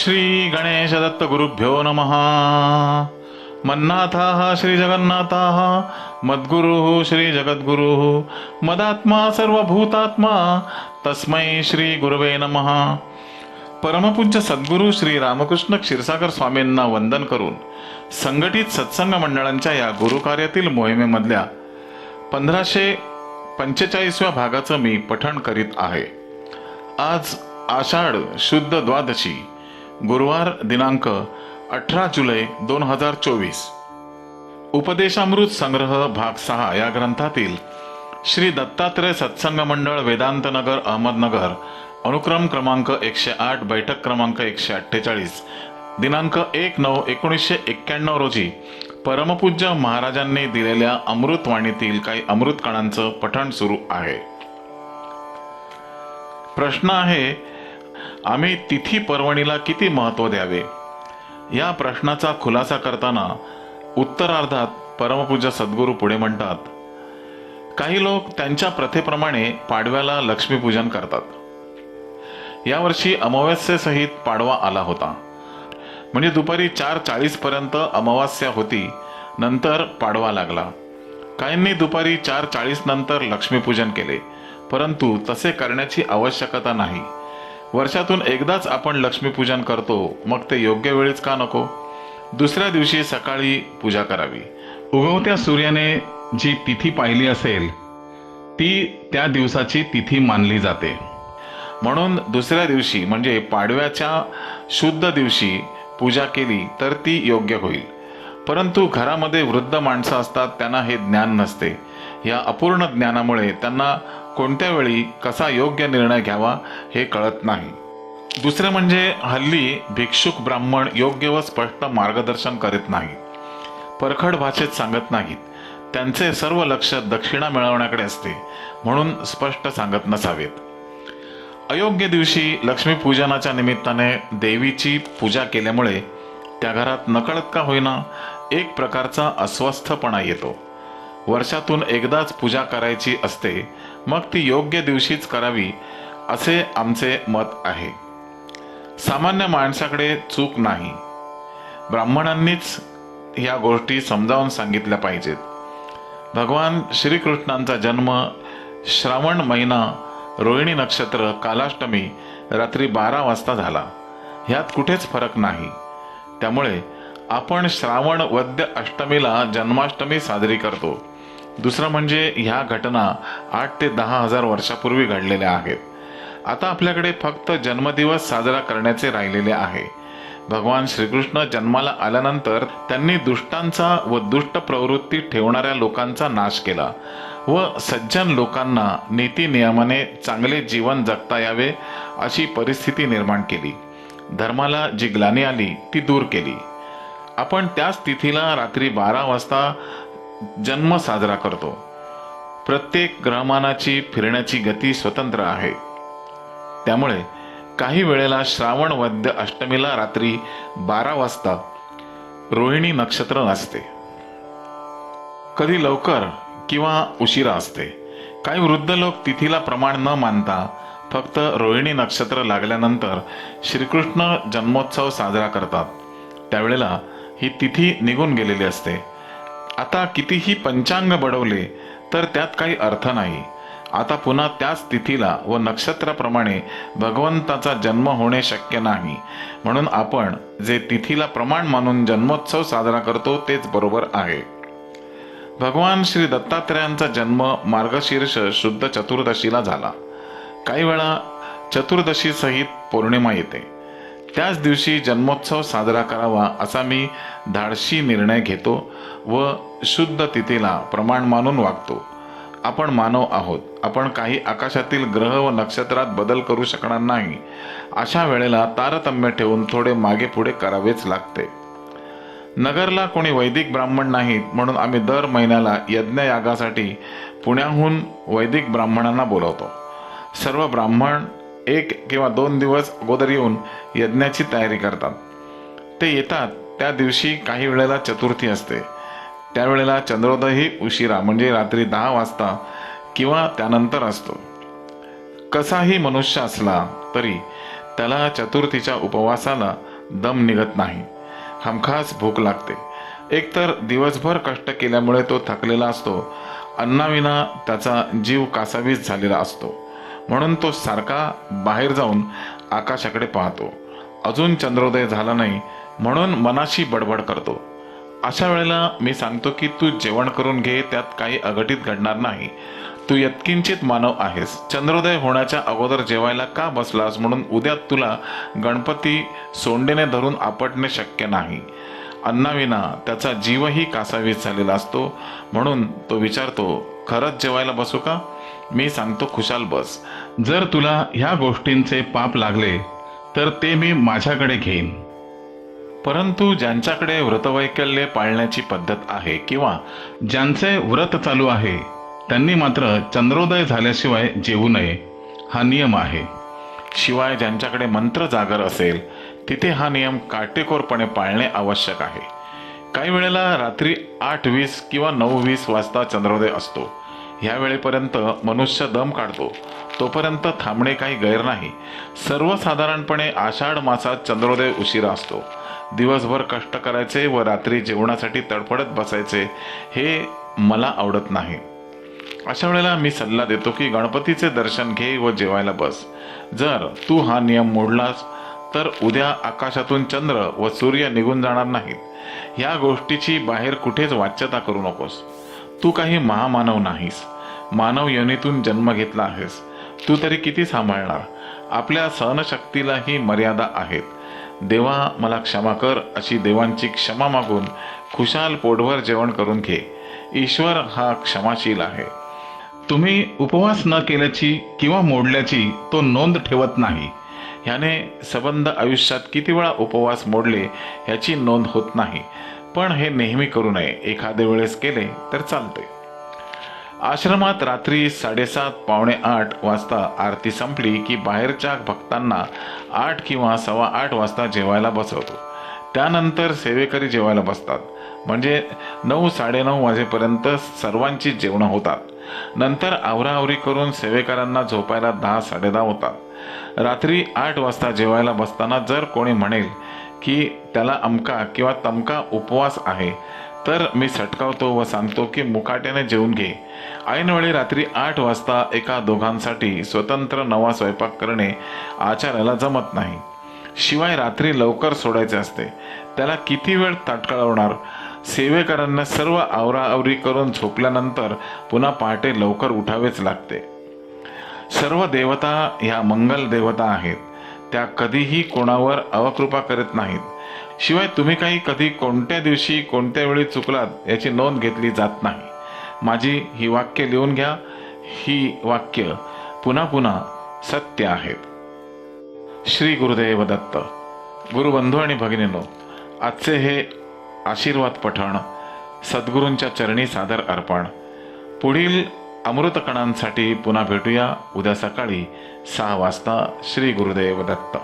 श्री गणेश दत्त गुरुभ्यो नमः। मन्नाथाः श्रीजगन्नाथाः मद्गुरुः श्री जगद्गुरुः मदात्मा सर्वभूतात्मा तस्मै श्रीगुरवे नमः। परमपूज्य सद्गुरू श्री रामकृष्ण क्षीरसागर स्वामींना वंदन करून संघटित सत्संग मंडळांच्या या गुरुकार्यातील मोहिमेमधल्या पंधराशे पंचेचाळीसव्या भागाचं मी पठण करीत आहे. आज आषाढ शुद्ध द्वादशी गुरुवार दिनांक अठरा जुलै दोन हजार चोवीस. उपदेशामृत संग्रह भाग सहा या ग्रंथातील श्री दत्तात्रय सत्संग मंडळ वेदांतनगर अहमदनगर अनुक्रम क्रमांक एकशे आठ बैठक क्रमांक एकशे अठ्ठेचाळीस दिनांक एक नऊ एकोणीसशे एक्क्याण्णव रोजी परमपूज्य महाराजांनी दिलेल्या अमृतवाणीतील काही अमृत कणांचं पठण सुरू आहे. प्रश्न आहे आम्ही तिथी पर्वणीला किती महत्त्व द्यावे? या प्रश्नाचा खुलासा करताना उत्तरार्धात परमपूज्य सद्गुरू पुढे म्हणतात काही लोक त्यांच्या प्रथेप्रमाणे पाडव्याला लक्ष्मीपूजन करतात. यावर्षी अमावस्येसहित पाडवा आला होता. म्हणजे दुपारी चार चाळीस पर्यंत अमावास्या होती नंतर पाडवा लागला. काहींनी दुपारी चार चाळीस नंतर लक्ष्मीपूजन केले परंतु तसे करण्याची आवश्यकता नाही. वर्षातून एकदाच आपण लक्ष्मीपूजन करतो मग ते योग्य वेळीच का नको? दुसऱ्या दिवशी सकाळी पूजा करावी. उगवत्या सूर्याने जी तिथी पाहिली असेल ती त्या दिवसाची तिथी मानली जाते. म्हणून दुसऱ्या दिवशी म्हणजे पाडव्याच्या शुद्ध दिवशी पूजा केली तर ती योग्य होईल. परंतु घरामध्ये वृद्ध माणसं असतात त्यांना हे ज्ञान नसते. या अपूर्ण ज्ञानामुळे त्यांना कोणत्या वेळी कसा योग्य निर्णय घ्यावा हे कळत नाही. दुसरे म्हणजे हल्ली भिक्षुक ब्राह्मण योग्य व स्पष्ट मार्गदर्शन करीत नाही परखड भाषेत सांगत नाहीत. त्यांचे सर्व लक्ष दक्षिणा मिळवण्याकडे असते म्हणून स्पष्ट सांगत नसावेत. अयोग्य दिवशी लक्ष्मीपूजनाच्या निमित्ताने देवीची पूजा केल्यामुळे त्या घरात नकळत का होईना एक प्रकारचा अस्वस्थपणा येतो. वर्षातून एकदाच पूजा करायची असते मग ती योग्य दिवशीच करावी असे आमचे मत आहे. सामान्य माणसाकडे चूक नाही. ब्राह्मणांनीच ह्या गोष्टी समजावून सांगितल्या पाहिजेत. भगवान श्रीकृष्णांचा जन्म श्रावण महिना रोहिणी नक्षत्र कालाष्टमी रात्री बारा वाजता झाला. ह्यात कुठेच फरक नाही. त्यामुळे आपण श्रावण वद्य अष्टमीला जन्माष्टमी साजरी करतो. दुसरं म्हणजे ह्या घटना आठ ते दहा हजार वर्षापूर्वी घडलेल्या आहेत. आता आपल्याकडे फक्त जन्मदिवस साजरा करण्याचे राहिलेले आहे. भगवान श्रीकृष्ण जन्माला आल्यानंतर त्यांनी दुष्टांचा व दुष्ट प्रवृत्ती ठेवणाऱ्या लोकांचा नाश केला व सज्जन लोकांना नीती नियमाने चांगले जीवन जगता यावे अशी परिस्थिती निर्माण केली. धर्माला जी ग्लानी आली ती दूर केली. आपण त्याच तिथीला रात्री बारा वाजता जन्म साजरा करतो. प्रत्येक ग्रहमानाची फिरण्याची गती स्वतंत्र आहे. त्यामुळे काही वेळेला श्रावण वद्य अष्टमीला रात्री बारा वाजता रोहिणी नक्षत्र असते. कधी लवकर किंवा उशिरा असते. काही वृद्ध लोक तिथीला प्रमाण न मानता फक्त रोहिणी नक्षत्र लागल्यानंतर श्रीकृष्ण जन्मोत्सव साजरा करतात. त्यावेळेला ही तिथी निघून गेलेली असते. आता कितीही पंचांग बडवले तर त्यात काही अर्थ नाही. आता पुन्हा त्याच तिथीला व नक्षत्राप्रमाणे भगवंताचा जन्म होणे शक्य नाही. म्हणून आपण जे तिथीला प्रमाण मानून जन्मोत्सव साजरा करतो तेच बरोबर आहे. भगवान श्री दत्तात्रयांचा जन्म मार्गशीर्ष शुद्ध चतुर्दशीला झाला. काही वेळा चतुर्दशी सहित पौर्णिमा येते. त्याच दिवशी जन्मोत्सव साजरा करावा असा मी धाडशी निर्णय घेतो व शुद्ध तिथीला प्रमाण मानून वागतो. आपण मानव आहोत. आपण काही आकाशातील ग्रह व नक्षत्रात बदल करू शकणार नाही. अशा वेळेला तारतम्य ठेवून थोडे मागे पुढे करावेच लागते. नगरला कोणी वैदिक ब्राह्मण नाहीत म्हणून आम्ही दर महिन्याला यज्ञयागासाठी पुण्याहून वैदिक ब्राह्मणांना बोलवतो. सर्व ब्राह्मण एक किंवा दोन दिवस अगोदर येऊन यज्ञाची तयारी करतात. ते येतात त्या दिवशी काही वेळेला चतुर्थी असते. त्यावेळेला चंद्रोदयही उशिरा म्हणजे रात्री दहा वाजता किंवा त्यानंतर असतो. कसाही मनुष्य असला तरी त्याला चतुर्थीच्या उपवासाला दम निघत नाही. हमखास भूक लागते. एकतर दिवसभर कष्ट केल्यामुळे तो थकलेला असतो. अन्नाविना त्याचा जीव कासावीस झालेला असतो. म्हणून तो सारखा बाहेर जाऊन आकाशाकडे पाहतो. अजून चंद्रोदय झाला नाही म्हणून मनाशी बडबड करतो. अशा वेळेला मी सांगतो की तू जेवण करून घे त्यात काही अघटित घडणार नाही. तू यत्किंचित मानव आहेस. चंद्रोदय होण्याच्या अगोदर जेवायला का बसलास म्हणून उद्या तुला गणपती सोंडेने धरून आपटणे शक्य नाही. अन्नाविना त्याचा जीवही कासावीस झालेला असतो म्हणून तो विचारतो खरंच जेवायला बसू का? मी सांगतो खुशाल बस. जर तुला ह्या गोष्टींचे पाप लागले तर ते मी माझ्याकडे घेईन. परंतु ज्यांच्याकडे व्रतवैकल्य पाळण्याची पद्धत आहे किंवा ज्यांचे व्रत चालू आहे त्यांनी मात्र चंद्रोदय झाल्याशिवाय जेवू नये हा नियम आहे. शिवाय ज्यांच्याकडे मंत्र जागर असेल तिथे हा नियम काटेकोरपणे पाळणे आवश्यक आहे. काही वेळेला रात्री आठ वीस किंवा नऊ वीस वाजता चंद्रोदय असतो. ह्या वेळेपर्यंत मनुष्य दम काढतो. तोपर्यंत थांबणे काही गैर नाही. सर्वसाधारणपणे आषाढ मासात चंद्रोदय उशिरा असतो. दिवसभर कष्ट करायचे व रात्री जेवणासाठी तडफडत बसायचे हे मला आवडत नाही. अशा वेळेला मी सल्ला देतो की गणपतीचे दर्शन घे व जेवायला बस. जर तू हा नियम मोडलास तर उद्या आकाशातून चंद्र व सूर्य निघून जाणार नाहीत. ह्या गोष्टीची बाहेर कुठेच वाच्यता करू नकोस. तू काही महामानव नाहीस. मानव योनीतून जन्म घेतला आहेस. तू तरी किती सांभाळणार? आपल्या सहनशक्तीलाही मर्यादा आहेत. देवा मला क्षमा कर अशी देवांची क्षमा मागून खुशाल पोटभर जेवण करून घे. ईश्वर हा क्षमाशील आहे. तुम्ही उपवास न केल्याची किंवा मोडल्याची तो नोंद ठेवत नाही. ह्याने सबंध आयुष्यात किती वेळा उपवास मोडले ह्याची नोंद होत नाही. पण हे नेहमी करू नये. एखाद्या वेळेस केले तर चालते. आश्रमात रात्री साडेसात पावणे आठ वाजता आरती संपली की बाहेरच्या भक्तांना आठ किंवा सव्वा आठ वाजता जेवायला बसवतो. त्यानंतर सेवेकरी जेवायला बसतात. म्हणजे नऊ साडेनऊ वाजेपर्यंत सर्वांची जेवणं होतात. नंतर आवराआवरी करून सेवेकरांना झोपायला दहा साडेदहा होतात. रात्री आठ वाजता जेवायला बसताना जर कोणी म्हणेल की त्याला अमका किंवा तमका उपवास आहे. तर मी सटकावतो व सांगतो की मुकाट्याने जेवून घे. ऐनवेळी रात्री आठ वाजता एका दोघांसाठी स्वतंत्र नवा स्वयंपाक करणे आचार्याला जमत नाही. शिवाय रात्री लवकर सोडायचे असते. त्याला किती वेळ ताटकळवणार? सेवेकरांना सर्व आवराआवरी करून झोपल्यानंतर पुन्हा पहाटे लवकर उठावेच लागते. सर्व देवता ह्या मंगल देवता आहेत. त्या कधीही कोणावर अवकृपा करत नाहीत. शिवाय तुम्ही काही कधी कोणत्या दिवशी कोणत्या वेळी चुकलात याची नोंद घेतली जात नाही. माझी ही वाक्य लिहून घ्या. ही वाक्य पुन्हा पुन्हा सत्य आहेत श्री गुरुदेव दत्त. गुरुबंधू आणि भगिनीनो आजचे हे आशीर्वाद पठण सद्गुरूंच्या चरणी सादर अर्पण. पुढील अमृतकणांसाठी पुन्हा भेटूया. उद्या सकाळी सहा वाजता श्री गुरुदेव दत्त.